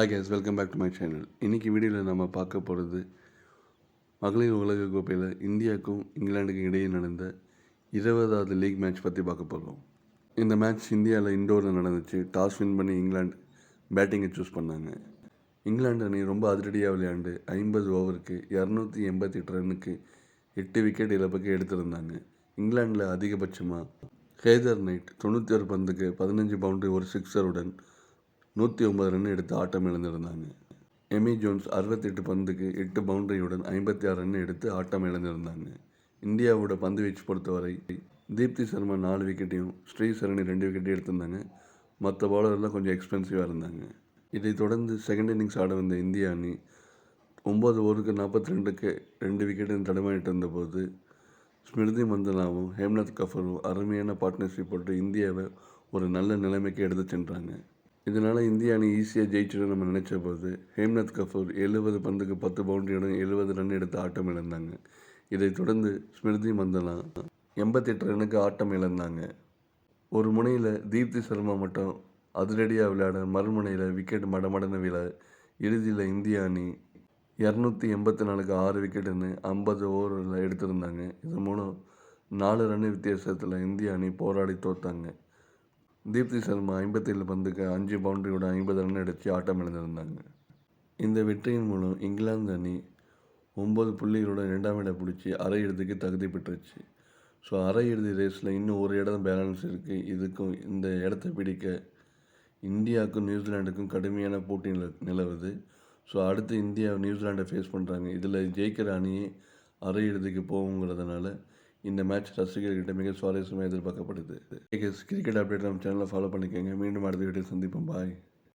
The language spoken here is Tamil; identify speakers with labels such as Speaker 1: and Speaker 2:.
Speaker 1: Hi guys welcome back to my channel இன்றைக்கி வீடியோவில் நம்ம பார்க்க போகிறது மகளிர் உலக கோப்பையில் இந்தியாவுக்கும் இங்கிலாந்துக்கும் இடையே நடந்த இருபதாவது லீக் மேட்ச் பற்றி பார்க்க போகிறோம் இந்த மேட்ச் இந்தியாவில் இண்டோரில் நடந்துச்சு. டாஸ் வின் பண்ணி இங்கிலாந்து பேட்டிங்கை சூஸ் பண்ணாங்க. இங்கிலாந்து அணி ரொம்ப அதிரடியாக விளையாண்டு ஐம்பது ஓவருக்கு இரநூத்தி எண்பத்தி எட்டு ரன்னுக்கு எட்டு விக்கெட் இழப்புக்கு எடுத்திருந்தாங்க. இங்கிலாந்தில் அதிகபட்சமாக ஹேதர் நைட் தொண்ணூற்றி ஒரு பந்துக்கு பதினஞ்சு பவுண்டரி ஒரு சிக்ஸருடன் நூற்றி ஒன்பது ரன் எடுத்து ஆட்டம் இழந்திருந்தாங்க. எமி ஜோன்ஸ் அறுபத்தெட்டு பந்துக்கு எட்டு பவுண்டரியுடன் ஐம்பத்தி ஆறு ரன் எடுத்து ஆட்டம் இழந்திருந்தாங்க. இந்தியாவோட பந்து வீச்சு பொறுத்தவரை தீப்தி சர்மா நாலு விக்கெட்டையும் ஸ்ரீசரணி ரெண்டு விக்கெட்டையும் எடுத்திருந்தாங்க. மற்ற பவுலர்லாம் கொஞ்சம் எக்ஸ்பென்சிவாக இருந்தாங்க. இதை தொடர்ந்து செகண்ட் இன்னிங்ஸ் ஆட வந்த இந்திய அணி ஒம்பது ஓவருக்கு நாற்பத்தி ரெண்டுக்கு ரெண்டு விக்கெட்டுன்னு தடுமாறிட்டு இருந்தபோது ஸ்மிருதி மந்தனாவும் ஹேம்நாத் கஃபரும் அருமையான பார்ட்னர்ஷிப் போட்டு இந்தியாவை ஒரு நல்ல நிலைமைக்கு எடுத்து சென்றாங்க. இதனால் இந்திய அணி ஈஸியாக ஜெயிச்சிடும் நம்ம நினச்ச போது ஹேம்நாத் கஃபூர் எழுபது பந்துக்கு பத்து பவுண்டரியுடன் எழுபது ரன் எடுத்து ஆட்டம் இழந்தாங்க. இதைத் தொடர்ந்து ஸ்மிருதி மந்தனா எண்பத்தெட்டு ரனுக்கு ஆட்டம் இழந்தாங்க. ஒரு முனையில் தீப்தி சர்மா மட்டும் அதிரடியாக விளையாட மறுமுனையில் விக்கெட் மடமடன்னு விழ இறுதியில் இந்திய அணி இரநூத்தி எண்பத்தி நாலுக்கு ஆறு விக்கெட்டுன்னு ஐம்பது ஓவரில் எடுத்திருந்தாங்க. இது மூலம் நாலு ரன் வித்தியாசத்தில் இந்திய அணி போராடி தோத்தாங்க. தீப்தி சர்மா ஐம்பத்தேழு பந்துக்கு அஞ்சு பவுண்டரியோட ஐம்பது ரன் அடித்து ஆட்டம் இழந்திருந்தாங்க இந்த வெற்றியின் மூலம் இங்கிலாந்து அணி ஒம்பது புள்ளிகளோட ரெண்டாம் இடம் பிடிச்சி அரையிறுதிக்கு தகுதி பெற்றுச்சு. ஸோ அரையிறுதி ரேஸில் இன்னும் ஒரு இடம் பேலன்ஸ் இருக்குது இதுக்கும் இந்த இடத்த பிடிக்க இந்தியாவுக்கும் நியூசிலாண்டுக்கும் கடுமையான போட்டி நில நிலவுது. ஸோ அடுத்து இந்தியா நியூசிலாண்டை ஃபேஸ் பண்ணுறாங்க இதில் ஜெயிக்கிற அணியே அரையிறுதிக்கு போகுங்கிறதுனால இந்த மேட்ச் ரசிகர்கிட்ட மிக சுவாரஸ்யமாக எதிர்பார்க்கப்படுது. கிரிக்கெட் அப்டேட் நம்ம சேனலை ஃபாலோ பண்ணிக்கோங்க. மீண்டும் அடுத்த வீடியோ சந்திப்போம். பாய்